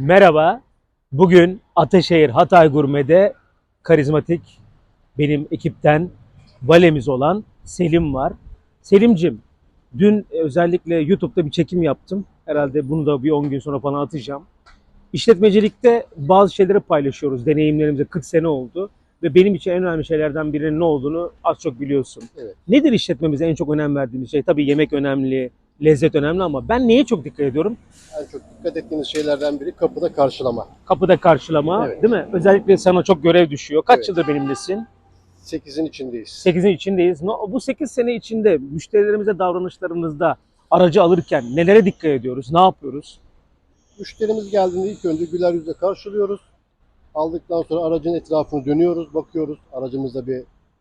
Merhaba. Bugün Ataşehir Hatay Gurme'de karizmatik benim ekipten valemiz olan Selim var. Selimcim, dün özellikle YouTube'da bir çekim yaptım. Herhalde bunu da bir 10 gün sonra falan atacağım. İşletmecilikte bazı şeyleri paylaşıyoruz. Deneyimlerimize 40 sene oldu. Ve benim için en önemli şeylerden birinin ne olduğunu az çok biliyorsun. Evet. Nedir işletmemize en çok önem verdiğimiz şey? Tabii yemek önemli, lezzet önemli ama ben neye çok dikkat ediyorum? En çok dikkat ettiğimiz şeylerden biri kapıda karşılama. Kapıda karşılama Evet. değil mi? Özellikle sana çok görev düşüyor. Kaç Evet. yıldır benimlesin? 8'in içindeyiz. 8'in içindeyiz. No- Bu 8 sene içinde müşterilerimize davranışlarımızda aracı alırken nelere dikkat ediyoruz? Ne yapıyoruz? Müşterimiz geldiğinde ilk önce güler yüzle karşılıyoruz. Aldıktan sonra aracın etrafını dönüyoruz, bakıyoruz. Aracımızda bir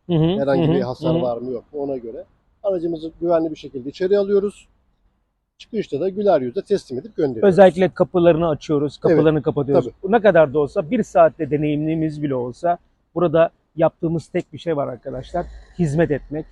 Hı hı, herhangi hı bir hasar hı hı. var mı yok mu ona göre. Aracımızı güvenli bir şekilde içeri alıyoruz. Çıkışta da güler yüzle teslim edip gönderiyoruz. Özellikle kapılarını açıyoruz, kapılarını kapatıyoruz. Ne kadar da olsa bir saatte deneyimliğimiz bile olsa burada yaptığımız tek bir şey var arkadaşlar. Hizmet etmek.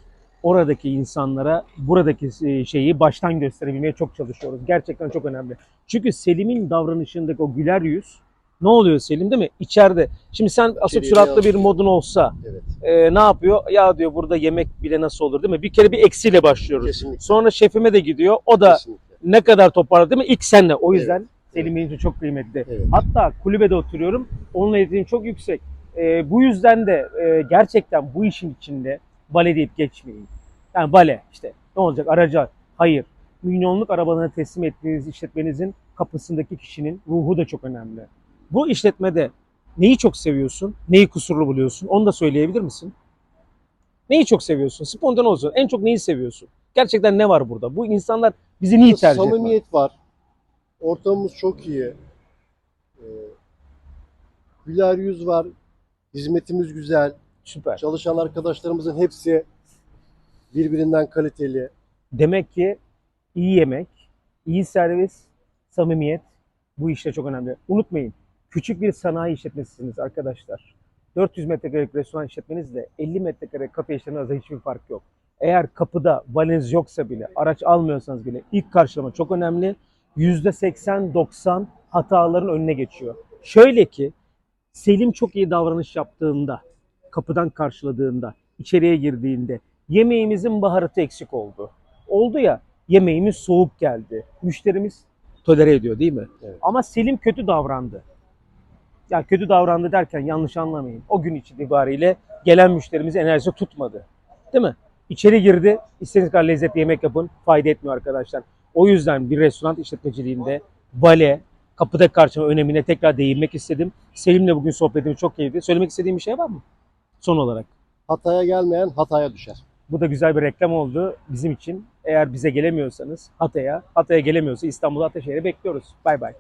Oradaki insanlara buradaki e, şeyi baştan gösterebilmeye çok çalışıyoruz. Gerçekten çok önemli. Çünkü Selim'in davranışındaki o güler yüz ne oluyor Selim değil mi? İçeride. Şimdi sen asık suratlı bir modun olsa Evet, e, ne yapıyor? Ya diyor burada yemek bile nasıl olur değil mi? Bir kere bir eksiyle başlıyoruz. kesinlikle. Sonra şefime de gidiyor. O da kesinlikle. Ne kadar toparladı değil mi? İlk senle. O yüzden Evet, Selim benim için çok kıymetli. Evet. Hatta kulübede oturuyorum. Onunla iletişim çok yüksek. Ee, bu yüzden de e, gerçekten bu işin içinde bale deyip geçmeyin. Yani bale işte ne olacak araca? Hayır. Milyonluk arabalarını teslim ettiğiniz işletmenizin kapısındaki kişinin ruhu da çok önemli. Bu işletmede neyi çok seviyorsun? Neyi kusurlu buluyorsun? Onu da söyleyebilir misin? Neyi çok seviyorsun? Spontane olsun. En çok neyi seviyorsun? Gerçekten ne var burada? Bu insanlar bizi niye tercih ediyor? Samimiyet var. Ortamımız çok iyi. Ee, güler yüz var. Hizmetimiz güzel. Süper. Çalışan arkadaşlarımızın hepsi birbirinden kaliteli. Demek ki iyi yemek, iyi servis, samimiyet bu işte çok önemli. Unutmayın, küçük bir sanayi işletmesisiniz arkadaşlar. 400 metrekarelik restoran işletmenizle 50 metrekare kafe işletmeniz arasında hiçbir fark yok. Eğer kapıda valeniz yoksa bile, araç almıyorsanız bile ilk karşılama çok önemli. %80-90 hataların önüne geçiyor. Şöyle ki Selim çok iyi davranış yaptığında, kapıdan karşıladığında, içeriye girdiğinde yemeğimizin baharatı eksik oldu. Oldu ya yemeğimiz soğuk geldi. Müşterimiz tolere ediyor değil mi? Evet. Ama Selim kötü davrandı. Ya kötü davrandı derken yanlış anlamayın. O gün itibariyle gelen müşterimiz enerjisi tutmadı. Değil mi? İçeri girdi. İstediğiniz kadar lezzetli yemek yapın. Fayda etmiyor arkadaşlar. O yüzden bir restoran işletmeciliğinde vale, kapıda karşılama önemine tekrar değinmek istedim. Selim'le bugün sohbetimiz çok keyifli. Söylemek istediğim bir şey var mı? Son olarak. Hataya gelmeyen hataya düşer. Bu da güzel bir reklam oldu bizim için. Eğer bize gelemiyorsanız Hatay'a, Hatay'a gelemiyorsa İstanbul'da Ataşehir'e bekliyoruz. Bay bay.